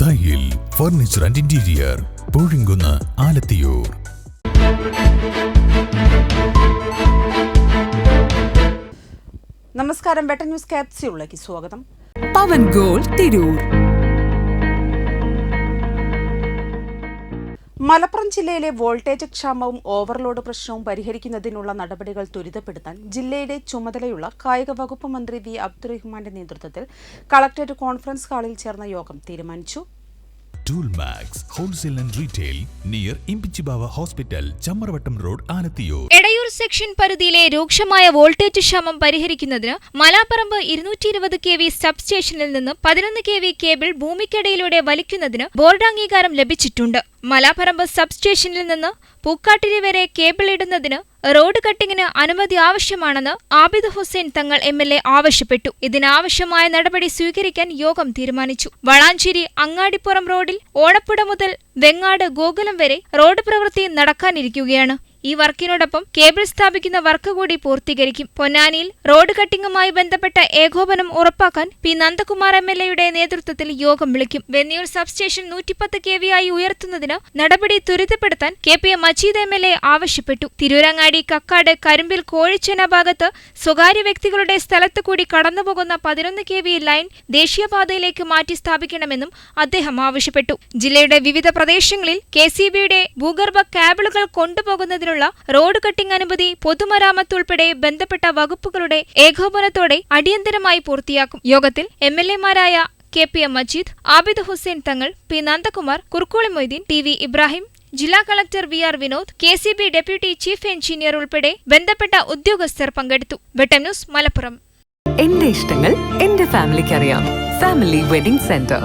Thayyil furniture and interior Poozhinkunnu Alathiyur. നമസ്കാരം better news ക്യാപ്സ്യൂളിലേക്ക് സ്വാഗതം. പവൻ goal Tirur. Malappuram ജില്ലയിലെ വോൾട്ടേജ് ക്ഷാമവും ഓവർലോഡ് പ്രശ്നവും പരിഹരിക്കുന്നതിനുള്ള നടപടികൾ ത്വരിതപ്പെടുത്താൻ ജില്ലയുടെ ചുമതലയുള്ള കായിക വകുപ്പ് മന്ത്രി വി അബ്ദുറഹ്മാന്റെ നേതൃത്വത്തിൽ കളക്ടറേറ്റ് കോൺഫറൻസ് ഹാളിൽ ചേർന്ന യോഗം തീരുമാനിച്ചു. Tool max wholesale and retail near Imbichibava hospital Chamaravattam road Alathiyur Edayur section പരിധിയിലെ രൂക്ഷമായ വോൾട്ടേജ് ക്ഷാമം പരിഹരിക്കുന്നതിന് മലാപ്പറമ്പ് ഇരുന്നൂറ്റി ഇരുപത് കെ വി സബ് സ്റ്റേഷനിൽ നിന്ന് പതിനൊന്ന് കെ വി കേബിൾ ഭൂമിക്കടിയിലൂടെ വലിക്കുന്നതിന് ബോർഡ് അംഗീകാരം ലഭിച്ചിട്ടുണ്ട്. മലാപ്പറമ്പ് സബ് സ്റ്റേഷനിൽ നിന്ന് പൂക്കാട്ടിരി വരെ കേബിൾ ഇടുന്നതിന് റോഡ് കട്ടിങ്ങിന് അനുമതി ആവശ്യമാണെന്ന് ആബിദ് ഹുസൈൻ തങ്ങൾ എം എൽ എ ആവശ്യപ്പെട്ടു. ഇതിനാവശ്യമായ നടപടി സ്വീകരിക്കാൻ യോഗം തീരുമാനിച്ചു. വളാഞ്ചേരി അങ്ങാടിപ്പുറം റോഡിൽ ഓണപ്പുട മുതൽ വെങ്ങാട് ഗോകുലം വരെ റോഡ് പ്രവൃത്തി നടക്കാനിരിക്കുകയാണ്. ഈ വർക്കിനോടൊപ്പം കേബിൾ സ്ഥാപിക്കുന്ന വർക്ക് കൂടി പൂർത്തീകരിക്കും. പൊന്നാനിയിൽ റോഡ് കട്ടിങ്ങുമായി ബന്ധപ്പെട്ട ഏകോപനം ഉറപ്പാക്കാൻ പി നന്ദകുമാർ എം എൽ എയുടെ നേതൃത്വത്തിൽ യോഗം വിളിക്കും. വെന്നിയൂർ സബ്സ്റ്റേഷൻ നൂറ്റിപ്പത്ത് കെ വി ആയി ഉയർത്തുന്നതിന് നടപടി ത്വരിതപ്പെടുത്താൻ K P Majeed M L A ആവശ്യപ്പെട്ടു. തിരൂരങ്ങാടി കക്കാട് കരിമ്പിൽ കോഴിച്ചന ഭാഗത്ത് സ്വകാര്യ വ്യക്തികളുടെ സ്ഥലത്ത് കൂടി കടന്നുപോകുന്ന പതിനൊന്ന് കെ വി ലൈൻ ദേശീയപാതയിലേക്ക് മാറ്റി സ്ഥാപിക്കണമെന്നും അദ്ദേഹം ആവശ്യപ്പെട്ടു. ജില്ലയുടെ വിവിധ പ്രദേശങ്ങളിൽ കെ സി ബിയുടെ ഭൂഗർഭ കേബിളുകൾ കൊണ്ടുപോകുന്നതിനുള്ള റോഡ് കട്ടിംഗ് അനുമതി പൊതുമരാമത്ത് ഉൾപ്പെടെ ബന്ധപ്പെട്ട വകുപ്പുകളുടെ ഏകോപനത്തോടെ അടിയന്തരമായി പൂർത്തിയാക്കും. യോഗത്തിൽ M L എമാരായ K P M Majeed Abid Hussain Thangal P Nandakumar Kurkoli Moideen T V Ibrahim ജില്ലാ collector V R Vinod K C B deputy chief engineer ഉൾപ്പെടെ ബന്ധപ്പെട്ട ഉദ്യോഗസ്ഥർ പങ്കെടുത്തു. ന്യൂസ് മലപ്പുറം. എന്റെ ഇഷ്ടങ്ങൾ എന്റെ ഫാമിലിക്ക് അറിയാം ഫാമിലി വെഡിംഗ് സെന്റർ.